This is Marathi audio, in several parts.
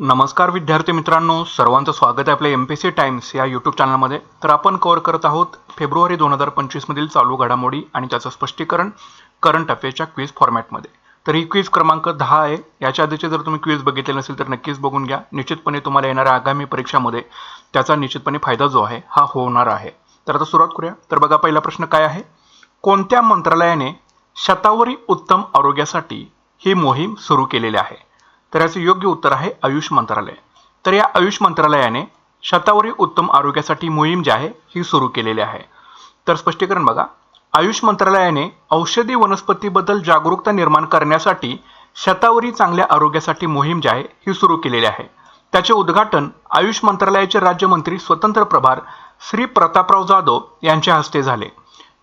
नमस्कार विद्यार्थी मित्रांनो सर्वांचं स्वागत आहे आपल्या एम पी सी टाइम्स या यूट्यूब चॅनलमध्ये तर आपण कव्हर करत आहोत फेब्रुवारी दोन हजार पंचवीसमधील चालू घडामोडी आणि त्याचं स्पष्टीकरण करंट अफेअरच्या क्विज फॉर्मॅटमध्ये तर ही क्विज क्रमांक दहा आहे. याच्या आधीचे जर तुम्ही क्विज बघितले नसेल तर नक्कीच बघून घ्या. निश्चितपणे तुम्हाला येणाऱ्या आगामी परीक्षामध्ये त्याचा निश्चितपणे फायदा जो आहे हा होणार आहे. तर आता सुरुवात करूया. तर बघा पहिला प्रश्न काय आहे? कोणत्या मंत्रालयाने शतावरी उत्तम आरोग्यासाठी ही मोहीम सुरू केलेली आहे? तर याचं योग्य उत्तर आहे आयुष मंत्रालय. तर या आयुष मंत्रालयाने शतावरी उत्तम आरोग्यासाठी मोहीम जी आहे ही सुरू केलेली आहे. तर स्पष्टीकरण बघा. आयुष मंत्रालयाने औषधी वनस्पतीबद्दल जागरूकता निर्माण करण्यासाठी शतावरी चांगल्या आरोग्यासाठी मोहीम जी आहे ही सुरू केलेली आहे. त्याचे उद्घाटन आयुष मंत्रालयाचे राज्यमंत्री स्वतंत्र प्रभार श्री प्रतापराव जाधव यांच्या हस्ते झाले.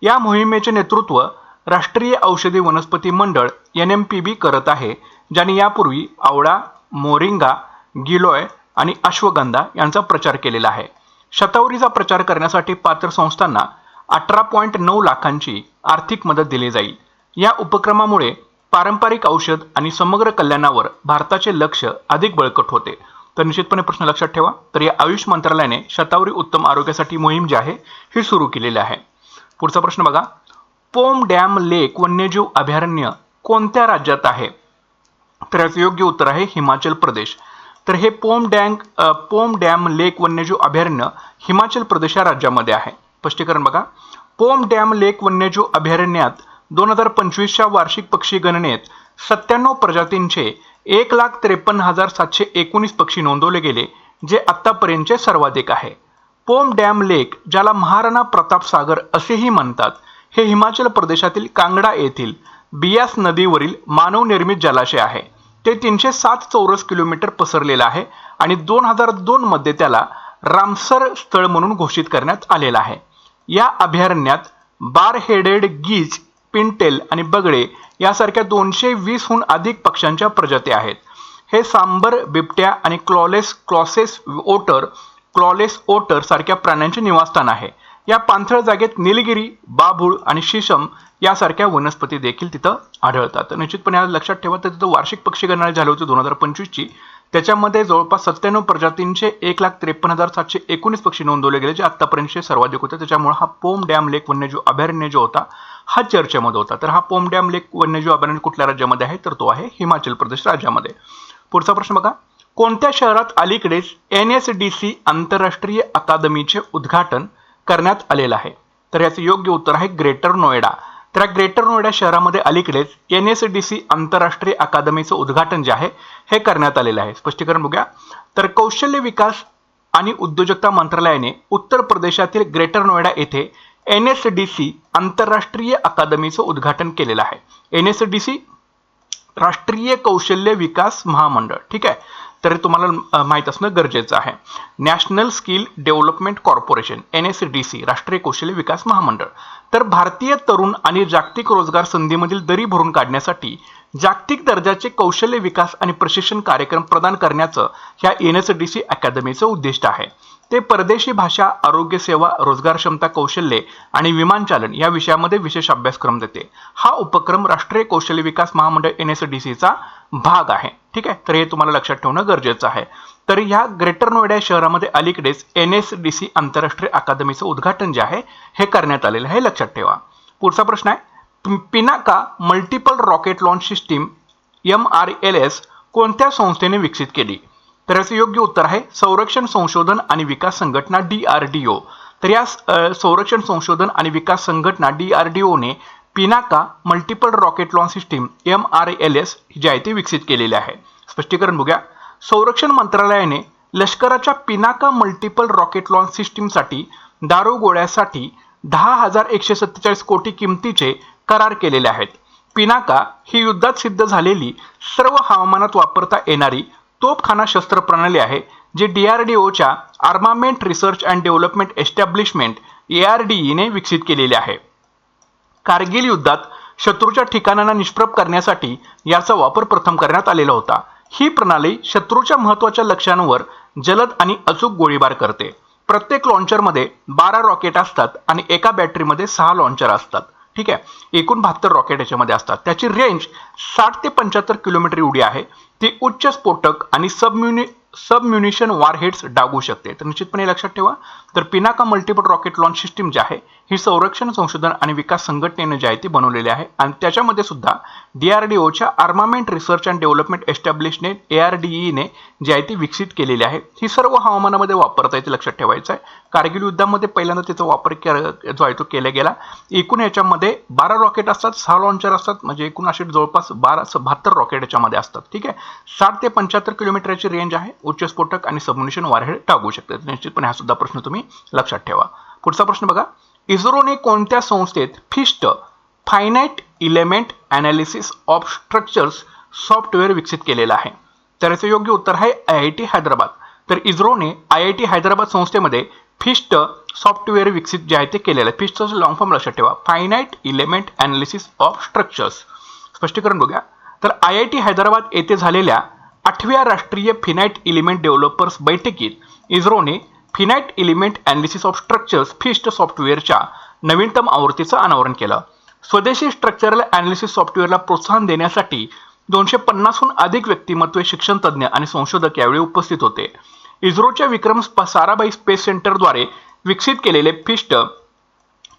या मोहिमेचे नेतृत्व राष्ट्रीय औषधी वनस्पती मंडळ एन एम पी बी करत आहे. ज्याने यापूर्वी आवळा मोरिंगा गिलोय आणि अश्वगंधा यांचा प्रचार केलेला आहे. शतावरीचा प्रचार करण्यासाठी पात्र संस्थांना अठरा पॉईंट नऊ लाखांची आर्थिक मदत दिली जाईल. या उपक्रमामुळे पारंपरिक औषध आणि समग्र कल्याणावर भारताचे लक्ष अधिक बळकट होते. तर निश्चितपणे प्रश्न लक्षात ठेवा. तर या आयुष मंत्रालयाने शतावरी उत्तम आरोग्यासाठी मोहीम जी आहे ही सुरू केलेली आहे. पुढचा प्रश्न बघा. पोम डॅम लेक वन्यजीव अभयारण्य कोणत्या राज्यात आहे? तर याचं योग्य उत्तर आहे हिमाचल प्रदेश. तर हे पोम डॅंग पोम डॅम लेक वन्यजीव अभयारण्य हिमाचल प्रदेश या राज्यामध्ये आहे. स्पष्टीकरण बघा. पोम डॅम लेक वन्यजीव अभयारण्यात दोन हजार पंचवीसच्या वार्षिक पक्षी गणनेत सत्त्याण्णव प्रजातींचे एक लाख त्रेपन्न हजार सातशे एकोणीस पक्षी नोंदवले गेले जे आत्तापर्यंतचे सर्वाधिक आहे. पोम डॅम लेक ज्याला महाराणा प्रताप सागर असेही म्हणतात हे हिमाचल प्रदेशातील कांगडा येथील बियास नदीवरील मानवनिर्मित जलाशय आहे. ते तीनशे सात चौरस किलोमीटर पसरलेलं आहे आणि दोन हजार दोनमध्ये त्याला रामसर स्थळ म्हणून घोषित करण्यात आलेलं आहे. या अभयारण्यात बार हेडेड गीज पिंटेल आणि बगळे यासारख्या दोनशे वीसहून अधिक पक्ष्यांच्या प्रजाती आहेत. हे सांबर बिबट्या आणि क्लॉलेस क्लॉसेस ओटर क्लॉलेस ओटर सारख्या प्राण्यांचे निवासस्थान आहे. या पाणथळ जागेत निलगिरी बाभूळ आणि शिशम यासारख्या वनस्पती देखील तिथं आढळतात. निश्चितपणे लक्षात ठेवा तर तिथं वार्षिक पक्षी गणना झाली होती दोन हजार पंचवीसची त्याच्यामध्ये जवळपास सत्त्याण्णव प्रजातींचे एक लाख त्रेपन्न हजार सातशे एकोणीस पक्षी नोंदवले गेले जे आतापर्यंतचे सर्वाधिक होते. त्याच्यामुळे हा पोम डॅम लेक वन्यजीव अभयारण्य जो होता हा चर्चेमध्ये होता. तर हा पोम डॅम लेक वन्यजीव अभयारण्य कुठल्या राज्यामध्ये आहे? तर तो आहे हिमाचल प्रदेश राज्यामध्ये. पुढचा प्रश्न बघा. कोणत्या शहरात अलीकडेच एन एस डी सी आंतरराष्ट्रीय अकादमीचे उद्घाटन करण्यात आलेलं आहे. तर याचं योग्य उत्तर आहे ग्रेटर नोएडा. तर या ग्रेटर नोएडा शहरामध्ये अलीकडेच एन एस डी सी आंतरराष्ट्रीय अकादमीचं उद्घाटन जे आहे हे करण्यात आलेलं आहे. स्पष्टीकरण बघूया. तर कौशल्य विकास आणि उद्योजकता मंत्रालयाने उत्तर प्रदेशातील ग्रेटर नोएडा येथे एन एस डी सी आंतरराष्ट्रीय अकादमीचं उद्घाटन केलेलं आहे. एन एस डी सी राष्ट्रीय कौशल्य विकास महामंडळ. ठीक आहे? तर तुम्हाला माहीत असणं गरजेचं आहे. National skill development corporation N S D C राष्ट्रीय कौशल्य विकास महामंडळ. तर भारतीय तरुण आणि जागतिक रोजगार संधीमधील दरी भरून काढण्यासाठी जागतिक दर्जाचे कौशल्य विकास आणि प्रशिक्षण कार्यक्रम प्रदान करण्याचं ह्या एन एस डी सी अकॅदमीचं उद्दिष्ट आहे. ते परदेशी भाषा आरोग्य सेवा रोजगार क्षमता कौशल्ये आणि विमानचालन या विषयामध्ये विशेष अभ्यासक्रम देते. हा उपक्रम राष्ट्रीय कौशल्य विकास महामंडळ एन एस डी सीचा भाग आहे. ठीक आहे? तर हे तुम्हाला लक्षात ठेवणं गरजेचं आहे. तर ह्या ग्रेटर नोएडा शहरामध्ये अलीकडेच एन एस डी सी आंतरराष्ट्रीय अकादमीचं उद्घाटन जे आहे हे करण्यात आलेलं आहे. हे लक्षात ठेवा. पुढचा प्रश्न आहे Pinaka multiple rocket launch system M R L S कोणत्या संस्थेने विकसित केली? तर याचं योग्य उत्तर आहे संरक्षण संशोधन आणि विकास संघटना डी आर डी ओ तर या संरक्षण संशोधन आणि विकास संघटना D R D one Pinaka multiple rocket launch system M R L S जी आहे ती विकसित केलेली आहे. स्पष्टीकरण बघूया. संरक्षण मंत्रालयाने लष्कराच्या पिनाका मल्टिपल रॉकेट लॉन्च सिस्टीमसाठी दारुगोळ्यासाठी दहा हजार एकशे सत्तेचाळीस कोटी किमतीचे करार केलेले आहेत. पिनाका ही युद्धात सिद्ध झालेली सर्व हवामानात वापरता येणारी तोपखाना शस्त्र प्रणाली आहे जी डी आर डी ओच्या armament research and development establishment A R D ईने विकसित केलेली आहे. कारगिल युद्धात शत्रूच्या ठिकाणांना निष्प्रभ करण्यासाठी याचा वापर प्रथम करण्यात आलेला होता. ही प्रणाली शत्रूच्या महत्त्वाच्या लक्ष्यांवर जलद आणि अचूक गोळीबार करते. प्रत्येक लॉन्चरमध्ये बारा रॉकेट असतात आणि एका बॅटरीमध्ये सहा लॉन्चर असतात. ठीक आहे? एकूण बहात्तर रॉकेट याच्यामध्ये असतात. त्याची रेंज साठ ते पंच्याहत्तर किलोमीटर एवढी आहे. ती उच्च स्फोटक आणि सबम्युनि सबम्युनिशन वॉरहेड्स डागू शकते. तर निश्चितपणे लक्षात ठेवा. तर Pinaka multiple rocket launch system जी आहे ही संरक्षण संशोधन आणि विकास संघटनेनं जी आहे ती बनवलेली आहे. आणि त्याच्यामध्ये सुद्धा डीआरडीओच्या आर्मामेंट रिसर्च अँड डेव्हलपमेंट एस्टॅब्लिशने एआरडीईने जी आहे ती विकसित केलेली आहे. ही सर्व हवामानामध्ये वापरता येते लक्षात ठेवायचं आहे. कारगिल युद्धामध्ये पहिल्यांदा त्याचा वापर जो आहे तो केला गेला. एकूण याच्यामध्ये बारा रॉकेट असतात सहा लॉन्चर असतात म्हणजे एकूण असे जवळपास बारा बहात्तर रॉकेट याच्यामध्ये असतात. ठीक आहे? साठ ते पंच्याहत्तर किलोमीटरची रेंज आहे. उच्च स्फोटक आणि सबम्युनिशन वारहेड टाकू शकतात. निश्चितपणे हा सुद्धा प्रश्न तुम्ही लक्षात ठेवा. पुढचा प्रश्न बघा. इस्रोने कोणत्या संस्थेत FEAST finite element analysis of structures software विकसित केलेलं आहे? तर याचं योग्य उत्तर आहे आय आय टी हैदराबाद. तर इस्रोने आय आय टी हैदराबाद संस्थेमध्ये फिस्ट सॉफ्टवेअर विकसित जे आहे ते केलेलं आहे. फिस्टचं लॉंग फॉर्म लक्षात ठेवा. Finite element analysis of structures. स्पष्टीकरण बघूया. तर आय आय टी हैदराबाद येथे झालेल्या आठव्या राष्ट्रीय फिनाईट इलिमेंट डेव्हलपर्स बैठकीत इस्रोने finite element analysis of structures FEAST सॉफ्टवेअरच्या नवीनतम आवृत्तीचं अनावरण केलं. स्वदेशी स्ट्रक्चरल अनालिसिस सॉफ्टवेअरला प्रोत्साहन देण्यासाठी दोनशे पन्नासहून अधिक व्यक्तिमत्वे शिक्षण तज्ज्ञ आणि संशोधक यावेळी उपस्थित होते. इस्रोच्या विक्रम स्प- साराभाई स्पेस सेंटरद्वारे विकसित केलेले फिस्ट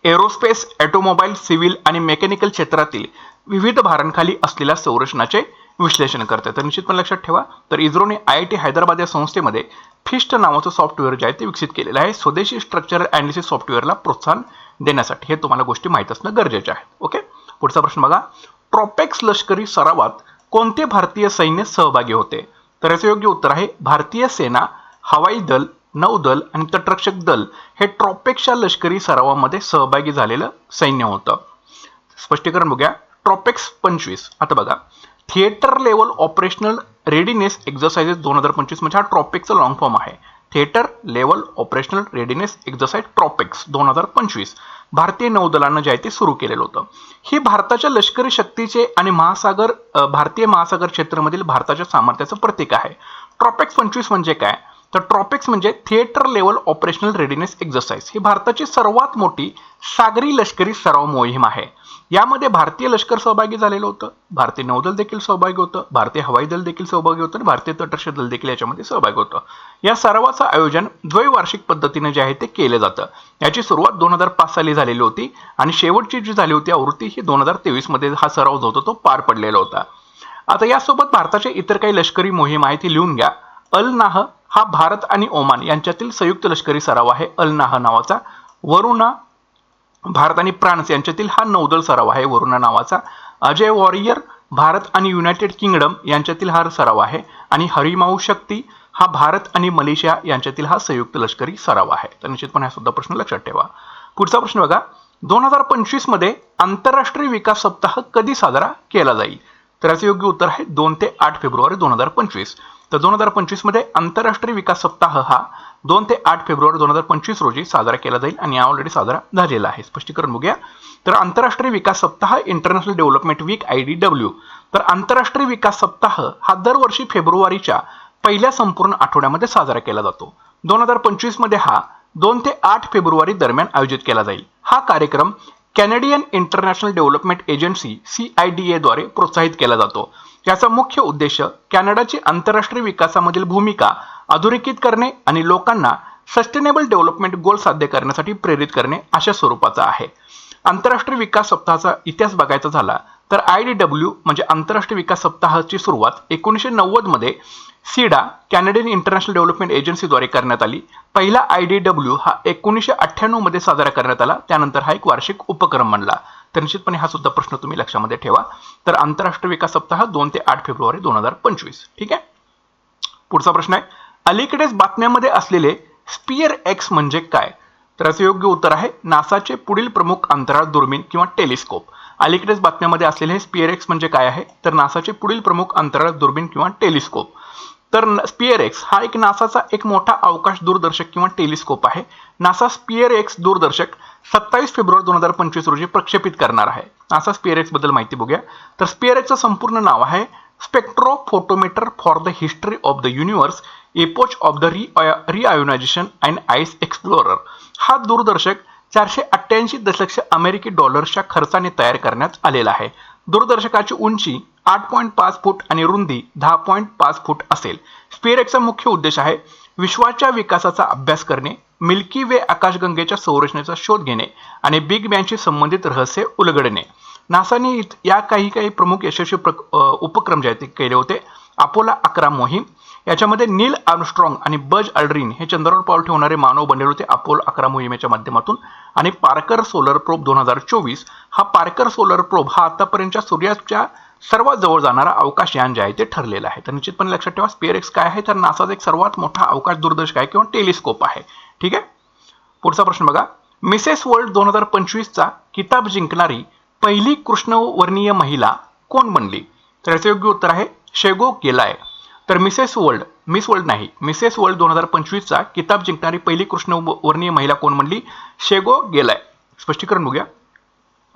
एरोस्पेस ॲटोमोबाईल सिव्हिल आणि मेकॅनिकल क्षेत्रातील विविध भारांखाली असलेल्या संरचनाचे विश्लेषण करते. तर निश्चितपणे लक्षात ठेवा तर इस्रोने आय आय टी हैदराबाद या संस्थेमध्ये फिस्ट नावाचं सॉफ्टवेअर जे आहे ते विकसित केलेलं आहे. स्वदेशी स्ट्रक्चरल अनालिसिस सॉफ्टवेअरला प्रोत्साहन देण्यासाठी हे तुम्हाला गोष्टी माहीत असणं गरजेचे आहे. ओके पुढचा प्रश्न बघा. ट्रॉपेक्स लष्करी सरावात कोणते भारतीय सैन्य सहभागी होते? तर याचं योग्य उत्तर आहे भारतीय सेना हवाई दल नौदल आणि तटरक्षक दल हे ट्रॉपेक्सच्या लष्करी सरावामध्ये सहभागी झालेलं सैन्य होतं. स्पष्टीकरण बघूया. ट्रॉपेक्स पंचवीस. आता बघा. Theatre level operational readiness exercises दोन हजार पंचवीस म्हणजे हा ट्रॉपिकचा लॉंग फॉर्म आहे. Theatre level operational readiness exercise TROPEX दोन हजार पंचवीस. भारतीय नौदलानं जे आहे ते सुरू केलेलं होतं. हे भारताच्या लष्करी शक्तीचे आणि महासागर भारतीय महासागर क्षेत्रामधील भारताच्या सामर्थ्याचं प्रतीक आहे. ट्रॉपेक्स पंचवीस म्हणजे काय? तर ट्रॉपिक्स म्हणजे theatre level operational readiness exercise ही भारताची सर्वात मोठी सागरी लष्करी सराव मोहीम आहे. यामध्ये भारतीय लष्कर सहभागी झालेलं होतं भारतीय नौदल देखील सहभागी होतं भारतीय हवाई दल देखील सहभागी होतं आणि भारतीय तटरक्षक दल देखील याच्यामध्ये सहभागी होतं. या सरावाचं आयोजन द्वैवार्षिक पद्धतीने जे आहे ते केलं जातं. याची सुरुवात दोन हजार पाच साली झालेली होती आणि शेवटची जी झाली होती आवृत्ती ही दोन हजार तेवीसमध्ये हा सराव जो होता तो पार पडलेला होता. आता यासोबत भारताच्या इतर काही लष्करी मोहीम आहे ती लिहून घ्या. अल नाह हा भारत आणि ओमान यांच्यातील संयुक्त लष्करी सराव आहे. अल नाह नावाचा. वरुणा भारत आणि फ्रान्स यांच्यातील हा नौदल सराव आहे. वरुणा नावाचा. अजय वॉरियर भारत आणि युनायटेड किंगडम यांच्यातील हा सराव आहे. आणि हरिमाऊ शक्ती हा भारत आणि मलेशिया यांच्यातील हा संयुक्त लष्करी सराव आहे. तर निश्चितपणे हा सुद्धा प्रश्न लक्षात ठेवा. पुढचा प्रश्न बघा. दोन हजार पंचवीसमध्ये आंतरराष्ट्रीय विकास सप्ताह कधी साजरा केला जाईल? तर याचं योग्य उत्तर आहे दोन ते आठ फेब्रुवारी दोन हजार पंचवीस. तर दोन हजार पंचवीसमध्ये आंतरराष्ट्रीय विकास सप्ताह हा दोन ते आठ फेब्रुवारी दोन हजार पंचवीस रोजी साजरा केला जाईल आणि ऑलरेडी साजरा झालेला आहे. स्पष्टीकरण बघूया. तर आंतरराष्ट्रीय विकास सप्ताह international development week I D W तर आंतरराष्ट्रीय विकास सप्ताह हा दरवर्षी फेब्रुवारीच्या पहिल्या संपूर्ण आठवड्यामध्ये साजरा केला जातो. दोन हजार पंचवीसमध्ये हा दोन ते आठ फेब्रुवारी दरम्यान आयोजित केला जाईल. हा कार्यक्रम Canadian international development agency C I D एद्वारे प्रोत्साहित केला जातो. याचा मुख्य उद्देश कॅनडाची आंतरराष्ट्रीय विकासामधील भूमिका अधोरेखित करणे आणि लोकांना सस्टेनेबल डेव्हलपमेंट गोल साध्य करण्यासाठी प्रेरित करणे अशा स्वरूपाचा आहे. आंतरराष्ट्रीय विकास सप्ताहाचा इतिहास बघायचा झाला तर आय डी डब्ल्यू म्हणजे आंतरराष्ट्रीय विकास सप्ताहाची सुरुवात एकोणीसशे नव्वदमध्ये सीडा कॅनेडियन इंटरनॅशनल डेव्हलपमेंट एजन्सीद्वारे करण्यात आली. पहिला आय डी डब्ल्यू हा एकोणीसशे अठ्ठ्याण्णवमध्ये साजरा करण्यात आला. त्यानंतर हा एक वार्षिक उपक्रम बनला. तर निश्चितपणे हा सुद्धा प्रश्न तुम्ही लक्षामध्ये ठेवा. तर आंतरराष्ट्रीय विकास सप्ताह दोन ते आठ फेब्रुवारी दोन हजार पंचवीस. ठीक आहे? पुढचा प्रश्न आहे. अलीकडेच बातम्यामध्ये असलेले स्पियर एक्स म्हणजे काय? तर असं योग्य उत्तर आहे नासाचे पुढील प्रमुख अंतराळ दुर्बीण किंवा टेलिस्कोप. अलीकडेच बातम्यामध्ये असलेले स्पियर एक्स म्हणजे काय आहे? तर नासाचे पुढील प्रमुख अंतराळ दुर्बीण किंवा टेलिस्कोप. तर स्पियर एक्स हा एक नासाचा एक मोठा अवकाश दूरदर्शक किंवा टेलिस्कोप आहे. नासा स्पियर एक्स दूरदर्शक सत्तावीस फेब्रुवारी दोन हजार पंचवीस रोजी प्रक्षेपित करणार आहे. नासा स्पियर एक्सबद्दल माहिती बघूया. तर स्पियर एक्सचं संपूर्ण नाव आहे spectrophotometer for the history of the universe epoch of the re reionization and ice explorer. हा दूरदर्शक चारशे अठ्ठ्याऐंशी दशलक्ष अमेरिकी डॉलर्सच्या खर्चाने तयार करण्यात आलेला आहे. दूरदर्शकाची उंची आठ पॉईंट पाच फूट आणि रुंदी दहा पॉईंट पाच फूट असेल. स्पेरेक्सचा मुख्य उद्देश आहे विश्वाच्या विकासाचा अभ्यास करणे मिल्की वे आकाशगंगेच्या संरचनेचा शोध घेणे आणि बिग बँगशी संबंधित रहस्य उलगडणे. नासाने या काही काही प्रमुख यशस्वी प्रक- उपक्रम जे आहेत ते केले होते. अपोला अकरा मोहीम याच्यामध्ये नील आर्मस्ट्रॉंग आणि बज अल्ड्रीन हे चंद्रावर पाऊल ठेवणारे मानव बनलेले होते अपोलो अकरा मोहिमेच्या माध्यमातून. आणि पार्कर सोलर प्रोब दोन हजार चोवीस हा पार्कर सोलर प्रोब हा आतापर्यंतच्या सूर्याच्या सर्वात जवळ जाणारा अवकाशयान जे आहे ते ठरलेलं आहे. तर निश्चितपणे लक्षात ठेवा स्पेअर एक्स काय आहे? तर नासाचा एक सर्वात मोठा अवकाश दूरदर्शक आहे किंवा टेलिस्कोप आहे. ठीक आहे? पुढचा प्रश्न बघा. मिसेस वर्ल्ड दोन हजार पंचवीसचा किताब जिंकणारी पहिली कृष्णवर्णीय महिला कोण बनली? तर याचं योग्य उत्तर आहे शेगो गेलाय तर मिसेस वर्ल्ड मिस वर्ल्ड नाही मिसेस वर्ल्ड दोन हजार पंचवीसचा किताब जिंकणारी पहिली कृष्णवर्णीय महिला कोण बनली? शेगो गेलाय. स्पष्टीकरण बघूया.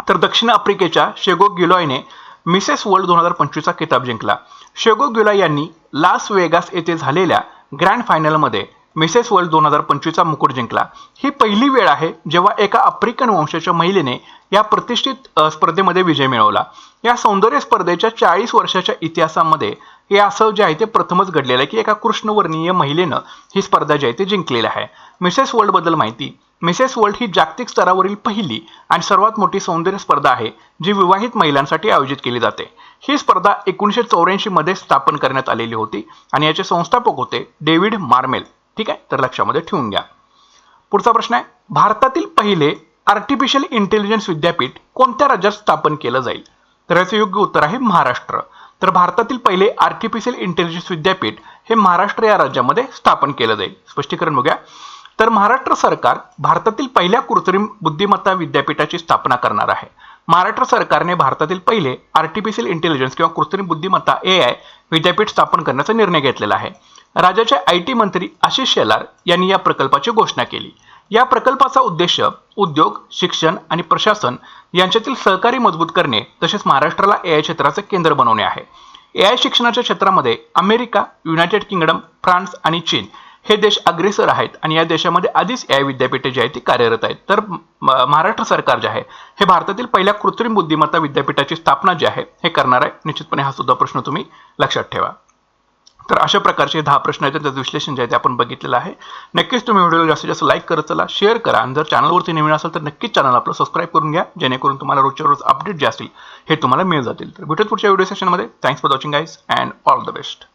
तर दक्षिण आफ्रिकेच्या शेगो गिलॉयने मिसेस वर्ल्ड दोन हजार पंचवीसचा किताब जिंकला. शेगो यांनी लास वेगास येथे झालेल्या ग्रँड फायनलमध्ये मिसेस वर्ल्ड दोन हजार पंचवीसचा मुकुट जिंकला. ही पहिली वेळ आहे जेव्हा एका आफ्रिकन वंशाच्या महिलेने या प्रतिष्ठित स्पर्धेमध्ये विजय मिळवला. या सौंदर्य स्पर्धेच्या चाळीस वर्षाच्या इतिहासामध्ये हे असं जे आहे ते प्रथमच घडलेलं आहे की एका कृष्णवर्णीय महिलेनं ही स्पर्धा जी आहे ती जिंकलेली आहे. मिसेस वर्ल्डबद्दल माहिती. मिसेस वर्ल्ड ही जागतिक स्तरावरील पहिली आणि सर्वात मोठी सौंदर्य स्पर्धा आहे जी विवाहित महिलांसाठी आयोजित केली जाते. ही स्पर्धा एकोणीसशे चौऱ्याऐंशी मध्ये स्थापन करण्यात आलेली होती आणि याचे संस्थापक होते डेव्हिड मार्मेल. ठीक आहे? तर लक्षामध्ये ठेवून घ्या. पुढचा प्रश्न आहे भारतातील पहिले आर्टिफिशियल इंटेलिजन्स विद्यापीठ कोणत्या राज्यात स्थापन केलं जाईल? तर याचं योग्य उत्तर आहे महाराष्ट्र. तर भारतातील पहिले आर्टिफिशियल इंटेलिजन्स विद्यापीठ हे महाराष्ट्र या राज्यामध्ये स्थापन केलं जाईल. स्पष्टीकरण बघूया. तर महाराष्ट्र सरकार भारतातील पहिल्या कृत्रिम बुद्धिमत्ता विद्यापीठाची स्थापना करणार आहे. महाराष्ट्र सरकारने भारतातील पहिले आर्टिफिशियल इंटेलिजन्स किंवा कृत्रिम बुद्धिमत्ता ए आय विद्यापीठ स्थापन करण्याचा निर्णय घेतलेला आहे. राज्याचे आय टी मंत्री आशिष शेलार यांनी या प्रकल्पाची घोषणा केली. या प्रकल्पाचा उद्देश उद्योग शिक्षण आणि प्रशासन यांच्यातील सहकारी मजबूत करणे तसेच महाराष्ट्राला ए आय क्षेत्राचे केंद्र बनवणे आहे. ए आय शिक्षणाच्या क्षेत्रामध्ये अमेरिका युनायटेड किंगडम फ्रान्स आणि चीन हे देश अग्रेसर आहेत आणि या देशामध्ये आधीच ए आय विद्यापीठे जी आहेत ती कार्यरत आहेत. तर महाराष्ट्र सरकार जे आहे हे भारतातील पहिल्या कृत्रिम बुद्धिमत्ता विद्यापीठाची स्थापना जी आहे हे करणार आहे. निश्चितपणे हा सुद्धा प्रश्न तुम्ही लक्षात ठेवा. तर अशा प्रकारचे दहा प्रश्न आहेत त्याचं विश्लेषण जे आहे ते आपण बघितलेलं आहे. नक्कीच तुम्ही व्हिडिओला जास्तीत जास्त लाईक करत चला शेअर करा आणि जर चॅनलवरती नवीन असेल तर नक्कीच चॅनल आपलं सबस्क्राईब करून घ्या जेणेकरून तुम्हाला रोजच्या रोज अपडेट जे असतील हे तुम्हाला मिळत जातील. तर भेटत पुढच्या व्हिडिओ सेशनमध्ये. Thanks for watching guys and all the best